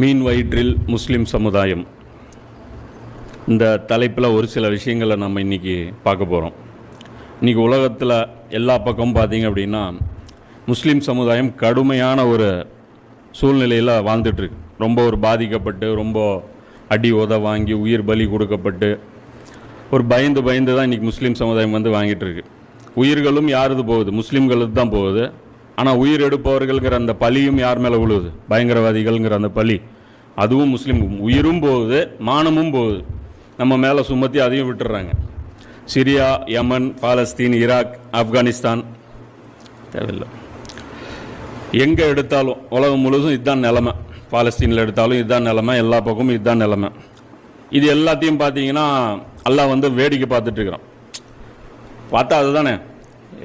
மீன் வயிற்றில் முஸ்லீம் சமுதாயம். இந்த தலைப்பில் ஒரு சில விஷயங்களை நம்ம இன்றைக்கி பார்க்க போகிறோம் இன்றைக்கி உலகத்தில் எல்லா பக்கமும் பார்த்தீங்க அப்படின்னா முஸ்லீம் சமுதாயம் கடுமையான ஒரு சூழ்நிலையில் வாழ்ந்துட்டுருக்கு. ரொம்ப ஒரு பாதிக்கப்பட்டு ரொம்ப அடி உத வாங்கி உயிர் பலி கொடுக்கப்பட்டு ஒரு பயந்து பயந்து தான் இன்றைக்கி முஸ்லீம் சமுதாயம் வந்து வாங்கிட்டு இருக்கு உயிர்களும் யாருது போகுது? முஸ்லீம்களுக்கு தான் போகுது. ஆனால் உயிர் எடுப்பவர்கள்ங்கிற அந்த பலியும் யார் மேலே விழுவுது? பயங்கரவாதிகள்ங்கிற அந்த பலி அதுவும் முஸ்லீம். உயிரும் போகுது மானமும் போகுது. நம்ம மேலே சுமத்தி அதையும் விட்டுடுறாங்க Syria Yemen Palestine Iraq Afghanistan. தேவையில்லை. எங்கே எடுத்தாலும் உலகம் முழுதும் இதுதான் நிலமை. பாலஸ்தீனில் எடுத்தாலும் இதுதான் நிலமை எல்லா பக்கமும் இதுதான் நிலமை. இது எல்லாத்தையும் பார்த்தீங்கன்னா எல்லாம் வந்து வேடிக்கை பார்த்துட்ருக்குறோம் பார்த்தா அதுதானே?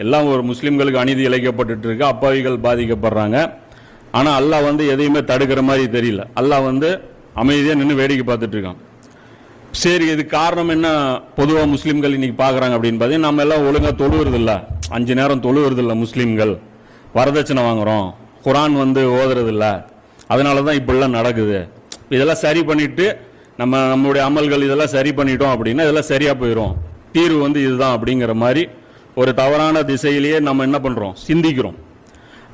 எல்லாம் ஒரு முஸ்லீம்களுக்கு அநீதி இழைக்கப்பட்டு இருக்கு. அப்பாவிகள் பாதிக்கப்படுறாங்க. ஆனால் அல்லாஹ் வந்து எதையுமே தடுக்கிற மாதிரி தெரியல. அல்லாஹ் வந்து அமைதியாக நின்று வேடிக்கை பார்த்துட்டு இருக்கான். சரி இது காரணம் என்ன? பொதுவாக முஸ்லீம்கள் இன்னைக்கு பார்க்குறாங்க அப்படின்னு பார்த்தீங்கன்னா நம்ம எல்லாம் ஒழுங்காக தொழுவுறதில்ல. அஞ்சு நேரம் தொழுவுறதில்ல முஸ்லீம்கள். வரதட்சணை வாங்குகிறோம் குரான் வந்து ஓதுறதில்ல. அதனால தான் இப்படிலாம் நடக்குது. இதெல்லாம் சரி பண்ணிட்டு நம்ம நம்மளுடைய அமல்கள் இதெல்லாம் சரி பண்ணிட்டோம் அப்படின்னா இதெல்லாம் சரியாக போயிடும் தீர்வு வந்து இதுதான் அப்படிங்கிற மாதிரி ஒரு தவறான திசையிலேயே நம்ம என்ன பண்ணுறோம் சிந்திக்கிறோம்.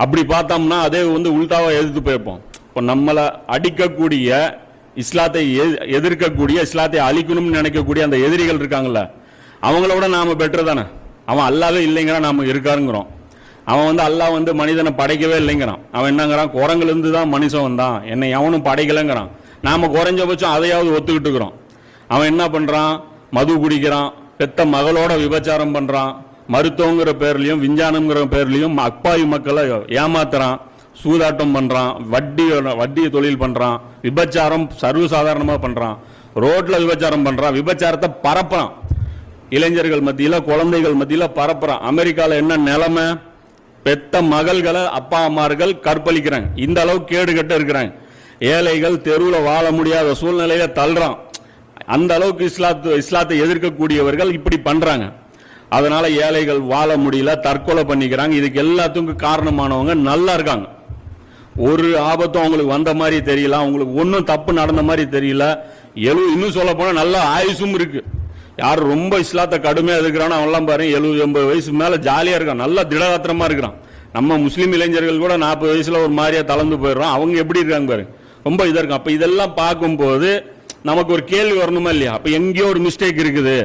அப்படி பார்த்தோம்னா அதே வந்து உள்டாவா எதிர்த்து போயிருப்போம். இப்போ நம்மளை அடிக்கக்கூடிய இஸ்லாத்தை எதிர்க்கக்கூடிய இஸ்லாத்தை அழிக்கணும்னு நினைக்கக்கூடிய அந்த எதிரிகள் இருக்காங்கல்ல அவங்களோட நாம் பெட்டர் தானே? அவன் அல்லாவே இல்லைங்கிறான் நாம் இருக்காருங்கிறோம். அவன் வந்து அல்லாஹ் வந்து மனிதனை படைக்கவே இல்லைங்கிறான். அவன் என்னங்கிறான்? குரங்குலேருந்து தான் மனுஷன் வந்தான். என்னை எவனும் படைக்கலைங்கிறான். நாம் குறைஞ்சபட்சம் அதையாவது ஒத்துக்கிட்டு இருக்கிறோம் அவன் என்ன பண்ணுறான் மது குடிக்கிறான். பெத்த மகளோட விபச்சாரம் பண்ணுறான் மருத்துவங்கிற பேர்லையும் விஞ்ஞானம்ங்கிற பேர்லையும் அப்பாவி மக்களை ஏமாத்துறான் சூதாட்டம் பண்ணுறான் வட்டி வட்டியை தொழில் பண்ணுறான் விபச்சாரம் சர்வசாதாரணமாக பண்ணுறான் ரோட்டில் விபச்சாரம் பண்ணுறான் விபச்சாரத்தை பரப்புறான். இளைஞர்கள் மத்தியில் குழந்தைகள் மத்தியில் பரப்புறான். அமெரிக்காவில் என்ன நிலைமை? பெத்த மகள்களை அப்பா அம்மார்கள் கற்பழிக்கிறாங்க. இந்த அளவு கேடு கட்ட இருக்கிறாங்க. ஏழைகள் தெருவில் வாழ முடியாத சூழ்நிலையில தள்ளுறான். அந்த அளவுக்கு இஸ்லாத்து இஸ்லாத்தை எதிர்க்கக்கூடியவர்கள் இப்படி பண்ணுறாங்க அதனால ஏழைகள் வாழ முடியல தற்கொலை பண்ணிக்கிறாங்க. இதுக்கு எல்லாத்துக்கும் காரணமானவங்க நல்லா இருக்காங்க. ஒரு ஆபத்தும் அவங்களுக்கு வந்த மாதிரி தெரியல அவங்களுக்கு ஒன்றும் தப்பு நடந்த மாதிரி தெரியல. எழு இன்னும் சொல்ல போனால் நல்ல ஆயுசும் இருக்கு. யார் ரொம்ப இஸ்லாத்தை கடுமையாக இருக்கிறானோ அவன்லாம் பாருங்க எழுபது எண்பது வயசு மேலே ஜாலியாக இருக்கான். நல்லா திடகாத்திரமா இருக்கிறான். நம்ம முஸ்லீம் இளைஞர்கள் கூட நாற்பது வயசில் ஒரு மாதிரியா தளர்ந்து போயிடுறோம். அவங்க எப்படி இருக்காங்க பாருங்க ரொம்ப இதாக இருக்கும் அப்போ இதெல்லாம் பார்க்கும்போது நமக்கு ஒரு கேள்வி வரணுமா இல்லையா? அப்போ எங்கேயோ ஒரு மிஸ்டேக் இருக்குது.